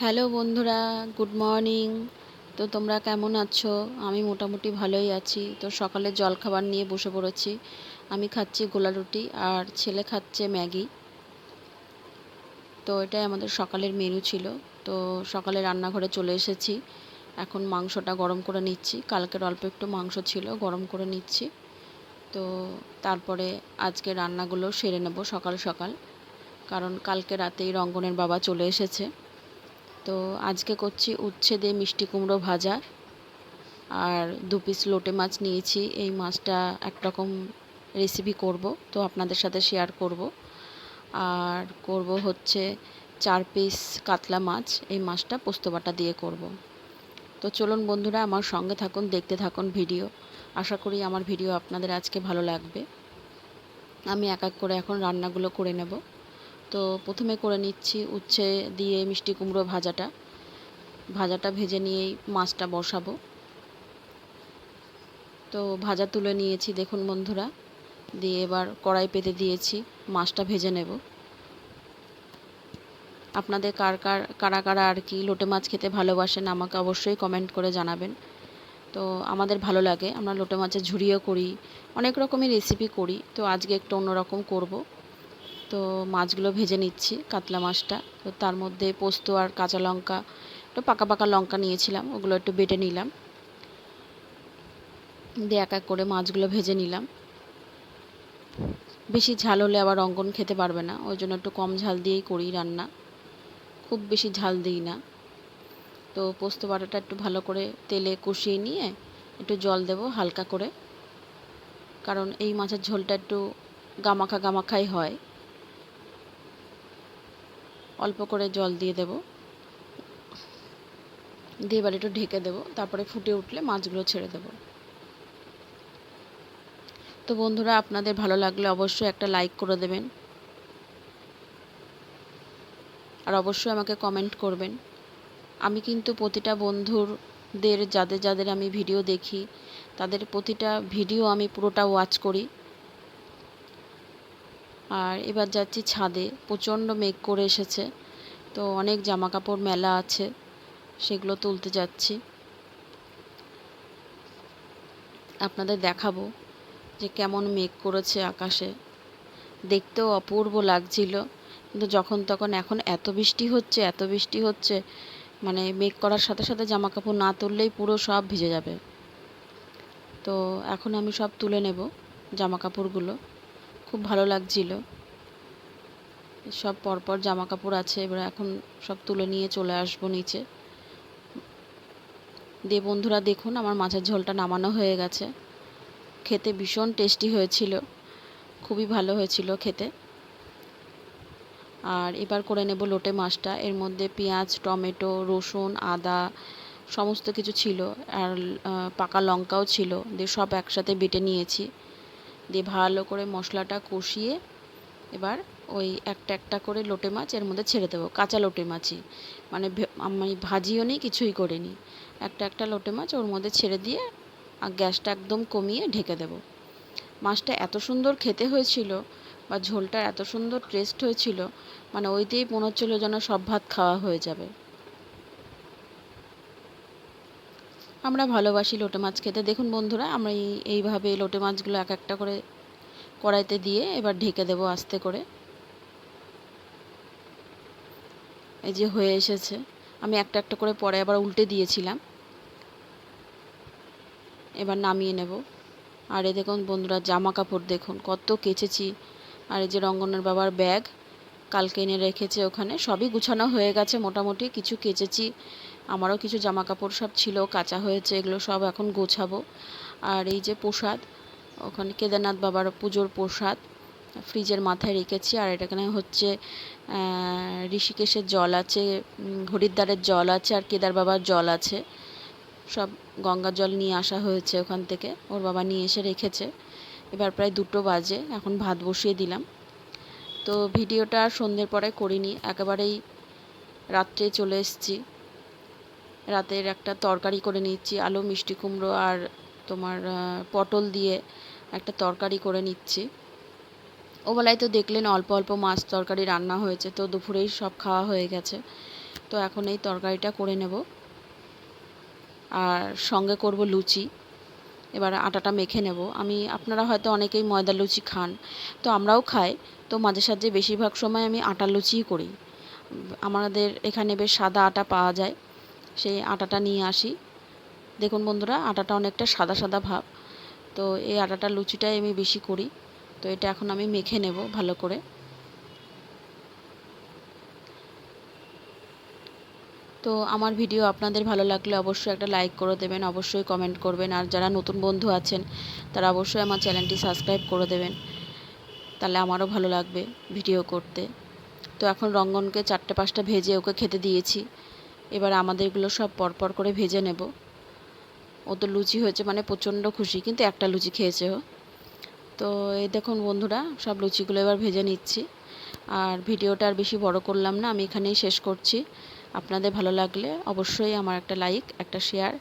Hello বন্ধুরা, good morning. তো তোমরা কেমন আছো? আমি মোটামুটি ভালোই আছি। তো সকালে জলখাবার নিয়ে বসে পড়েছি। আমি খাচ্ছি গোলা রুটি আর ছেলে খাচ্ছে ম্যাগি। তো এটাই আমাদের সকালের মেনু ছিল। তো সকালে রান্নাঘরে চলে এসেছি। এখন মাংসটা গরম করে নিচ্ছি। কালকের অল্প একটু মাংস ছিল, গরম করে নিচ্ছি। তো তারপরে আজকে রান্নাগুলো সেরে নেব সকাল সকাল। কারণ কালকে রাতেই রঙ্গনের বাবা চলে এসেছে। তো আজকে করছি উচ্ছে দিয়ে মিষ্টি কুমড়ো ভাজা আর দু পিস লোটে মাছ নিয়েছি। এই মাছটা একরকম রেসিপি করব, তো আপনাদের সাথে শেয়ার করব। আর করব হচ্ছে চার পিস কাতলা মাছ, এই মাছটা পোস্ত বাটা দিয়ে করব। তো চলুন বন্ধুরা, আমার সঙ্গে থাকুন, দেখতে থাকুন ভিডিও আশা করি আমার ভিডিও আপনাদের আজকে ভালো লাগবে। আমি এক এক করে এখন রান্নাগুলো করে নেব। তো প্রথমে করে নিচ্ছি উচ্ছে দিয়ে মিষ্টি কুমড়ো ভাজাটা। ভাজাটা ভেজে নিয়েই মাছটা বসাবো। তো ভাজা তুলে নিয়েছি, দেখুন বন্ধুরা। দিয়ে এবার কড়াই পেতে দিয়েছি, মাছটা ভেজে নেব। আপনাদের কার কার, কারা কারা আর কি লোটে মাছ খেতে ভালোবাসেন আমাকে অবশ্যই কমেন্ট করে জানাবেন। তো আমাদের ভালো লাগে, আমরা লোটে মাছের ঝুড়িও করি, অনেক রকমের রেসিপি করি। তো আজকে একটু অন্যরকম করব। তো মাছগুলো ভেজে নিচ্ছি, কাতলা মাছটা। তো তার মধ্যে পোস্ত আর কাঁচা লঙ্কা, একটু পাকা পাকা লঙ্কা নিয়েছিলাম, ওগুলো একটু বেটে নিলাম। দিয়ে এক এক করে মাছগুলো ভেজে নিলাম। বেশি ঝাল হলে আবার অঙ্কন খেতে পারবে না, ওই জন্য একটু কম ঝাল দিয়েই করি রান্না। খুব বেশি ঝাল দিই না। তো পোস্ত বাটাটা একটু ভালো করে তেলে কষিয়ে নিয়ে একটু জল দেব হালকা করে। কারণ এই মাছের ঝোলটা একটু গামাখা গামাখাই হয়। অল্প করে জল দিয়ে দেব। দিয়ে এবার একটু ঢেকে দেবো। তারপরে ফুটে উঠলে মাছগুলো ছেড়ে দেব। তো বন্ধুরা, আপনাদের ভালো লাগলে অবশ্যই একটা লাইক করে দেবেন। আর অবশ্যই আমাকে কমেন্ট করবেন। আমি কিন্তু প্রতিটা বন্ধুদের, যাদের যাদের আমি ভিডিও দেখি, তাদের প্রতিটা ভিডিও আমি পুরোটা ওয়াচ করি। আর এবার যাচ্ছি ছাদে। প্রচণ্ড মেঘ করে এসেছে। তো অনেক জামা কাপড় মেলা আছে, সেগুলো তুলতে যাচ্ছি। আপনাদের দেখাবো যে কেমন মেঘ করেছে আকাশে। দেখতেও অপূর্ব লাগছিল, কিন্তু যখন তখন এখন এত বৃষ্টি হচ্ছে, এত বৃষ্টি হচ্ছে মানে মেঘ করার সাথে সাথে জামা কাপড় না তুললেই পুরো সব ভিজে যাবে। তো এখন আমি সব তুলে নেব জামা কাপড়গুলো খুব ভালো লাগছিল। সব পরপর জামা কাপড় আছে, এবার এখন সব তুলে নিয়ে চলে আসব নিচে। দিয়ে বন্ধুরা দেখুন, আমার মাছের ঝোলটা নামানো হয়ে গেছে। খেতে ভীষণ টেস্টি হয়েছিল, খুবই ভালো হয়েছিল খেতে। আর এবার করে নেব লোটে মাছটা, এর মধ্যে পেঁয়াজ, টমেটো, রসুন, আদা, সমস্ত কিছু ছিল। আর পাকা লঙ্কাও ছিল, দিয়ে সব একসাথে বেটে নিয়েছি। দিয়ে ভালো করে মশলাটা কষিয়ে এবার ওই একটা একটা করে লোটে মাছ এর মধ্যে ছেড়ে দেবো, কাঁচা লোটে মাছই। মানে আমি ভাজিও নেই, কিছুই করিনি। একটা একটা লোটে মাছ ওর মধ্যে ছেড়ে দিয়ে আর গ্যাসটা একদম কমিয়ে ঢেকে দেব। মাছটা এত সুন্দর খেতে হয়েছিল বা ঝোলটা এত সুন্দর টেস্ট হয়েছিল মানে ওই দিয়েই মনে হচ্ছিল যেন সব ভাত খাওয়া হয়ে যাবে। আমরা ভালোবাসি লোটে মাছ খেতে। দেখুন বন্ধুরা, আমরা এইভাবে লোটে মাছগুলো এক একটা করে কড়াইতে দিয়ে এবার ঢেকে দেবো আস্তে করে। এই যে হয়ে এসেছে। আমি একটা একটা করে পরে আবার উল্টে দিয়েছিলাম। এবার নামিয়ে নেব। আর এ দেখুন বন্ধুরা জামা কাপড় দেখুন, কত কেচেছি। আর এই যে রঙ্গনের বাবার ব্যাগ, কালকে এনে রেখেছে ওখানে। সবই গুছানো হয়ে গেছে মোটামুটি, কিছু কেচেছি। আমারও কিছু জামা কাপড় সব ছিল, কাঁচা হয়েছে, এগুলো সব এখন গোছাবো। আর এই যে প্রসাদ, ওখানে কেদারনাথ বাবার পুজোর প্রসাদ ফ্রিজের মাথায় রেখেছি। আর এটা এখানে হচ্ছে ঋষিকেশের জল আছে হরিদ্বারের জল আছে আর কেদার বাবার জল আছে। সব গঙ্গা জল নিয়ে আসা হয়েছে ওখান থেকে, ওর বাবা নিয়ে এসে রেখেছে। এবার প্রায় দুটো বাজে, এখন ভাত বসিয়ে দিলাম। তো ভিডিওটা সন্ধ্যের পরে করিনি, একেবারেই রাত্রে চলে এসেছি। রাতের একটা তরকারি করে নিচ্ছি, আলু, মিষ্টি কুমড়ো আর তোমার পটল দিয়ে একটা তরকারি করে নিচ্ছি। ওবেলায় তো দেখলেন অল্প অল্প মাছ তরকারি রান্না হয়েছে, তো দুপুরেই সব খাওয়া হয়ে গেছে। তো এখন এই তরকারিটা করে নেব। আর সঙ্গে করব লুচি। এবার আটাটা মেখে নেব। আমি, আপনারা হয়তো অনেকেই ময়দা লুচি খান, তো আমরাও খাই, তো মাঝে সাঝে বেশিরভাগ সময় আমি আটার লুচিই করি। আমাদের এখানে বেশ সাদা আটা পাওয়া যায়। সেই আটাটা নিয়ে আসি। দেখুন বন্ধুরা, আটাটা অনেকটা সাদা সাদা ভাব। তো এই আটাটার লুচিটাই আমি বেশি করি। তো এটা এখন আমি মেখে নেব ভালো করে। তো আমার ভিডিও আপনাদের ভালো লাগলে অবশ্যই একটা লাইক করে দেবেন, অবশ্যই কমেন্ট করবেন। আর যারা নতুন বন্ধু আছেন, তারা অবশ্যই আমার চ্যানেলটি সাবস্ক্রাইব করে দেবেন। তাহলে আমারও ভালো লাগবে ভিডিও করতে। তো এখন রঙ্গনকে চারটে পাঁচটা ভেজে ওকে খেতে দিয়েছি। এবার আমাদেরগুলো সব পরপর করে ভেজে নেব। ও তো লুচি হয়েছে মানে প্রচণ্ড খুশি, কিন্তু একটা লুচি খেয়েছে ও। তো এই দেখুন বন্ধুরা, সব লুচিগুলো এবার ভেজে নিচ্ছি। আর ভিডিওটা আর বেশি বড় করলাম না, আমি এখানেই শেষ করছি। আপনাদের ভালো লাগলে অবশ্যই আমার একটা লাইক, একটা শেয়ার